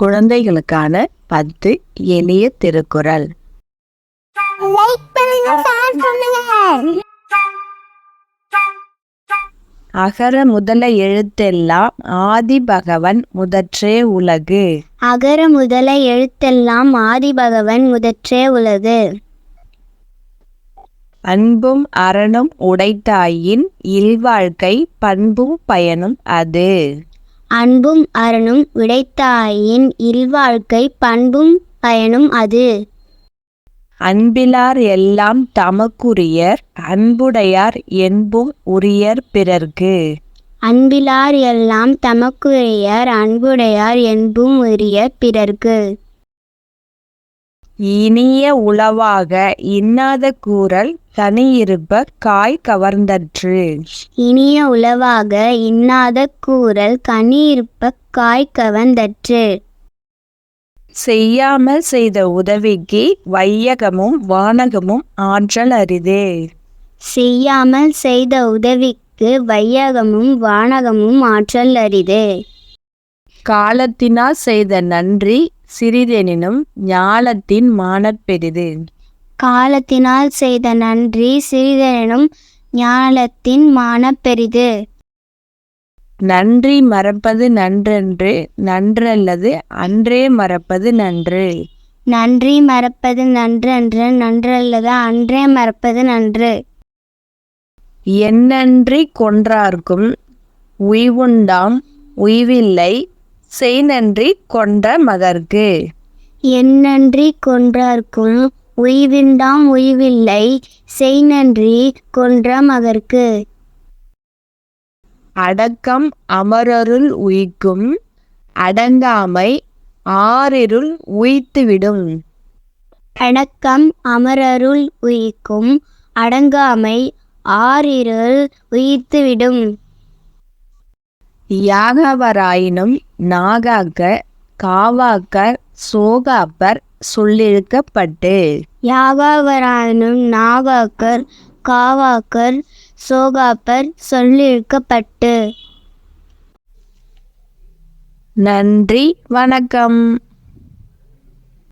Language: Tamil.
குழந்தைகளுக்கான பத்து எளிய திருக்குறள். அகர முதல எழுத்தெல்லாம் ஆதி பகவன் முதற்றே உலகு. அகர முதல எழுத்தெல்லாம் ஆதிபகவன் முதற்றே உலகு. அன்பும் அறனும் உடைத்தாயின் இல்வாழ்க்கை பண்பும் பயனும் அது. அன்பும் அறனும் உடைத்தாயின் இல்வாழ்க்கை பண்பும் பயனும் அது. அன்பிலார் எல்லாம் தமக்குரியர் அன்புடையார் என்பும் உரியர் பிறர்க்கு. அன்பிலார் எல்லாம் தமக்குரியர் அன்புடையார் என்பும் உரிய பிறர்க்கு. இனிய உளவாக இன்னாத கூறல் தனியிருப்ப காய் கவர்ந்தற்று. இனிய உளவாக இன்னாத கூறல் கனி இருப்ப காய் கவர்ந்தற்று. செய்யாமல் செய்த உதவிக்கு வையகமும் வானகமும் ஆற்றல் அரிதே. செய்யாமல் செய்த உதவிக்கு வையகமும் வானகமும் ஆற்றல் அரிது. காலத்தினால் செய்த நன்றி சிறிதெனினும் ஞாலத்தின் மானப் பெரிது. காலத்தினால் செய்த நன்றி சிறிதெனும் ஞானத்தின் மானப் பெரிது. நன்றி மறப்பது நன்றென்று நன்றல்லது அன்றே மறப்பது நன்று. நன்றி மறப்பது நன்றன்று நன்றல்லது அன்றே மறப்பது நன்று. என்னன்றி கொன்றார்க்கும் உய்வுண்டாம் உய்வில்லை செய் நன்றி கொன்ற மகர்க்கு. என்னன்றி கொன்றார்க்கும் உய்விண்டாம் உய்வில்லை செய் நன்றி கொன்ற மகர்க்கு. அடக்கம் அமரருள் உய்க்கும் அடங்காமை ஆறிருள் உய்த்துவிடும். அடக்கம் அமரருள் உயிக்கும் அடங்காமை ஆறிருள் உயித்துவிடும். யாகவராயினும் நாகாக்க காவாக்கர் சோகாப்பர் சொல்லிழுக்கப்பட்டு யாகாவரானும் நாகாக்கர் காவாக்கர் சோகாப்பர் சொல்லிழுக்கப்பட்டு நன்றி வணக்கம்.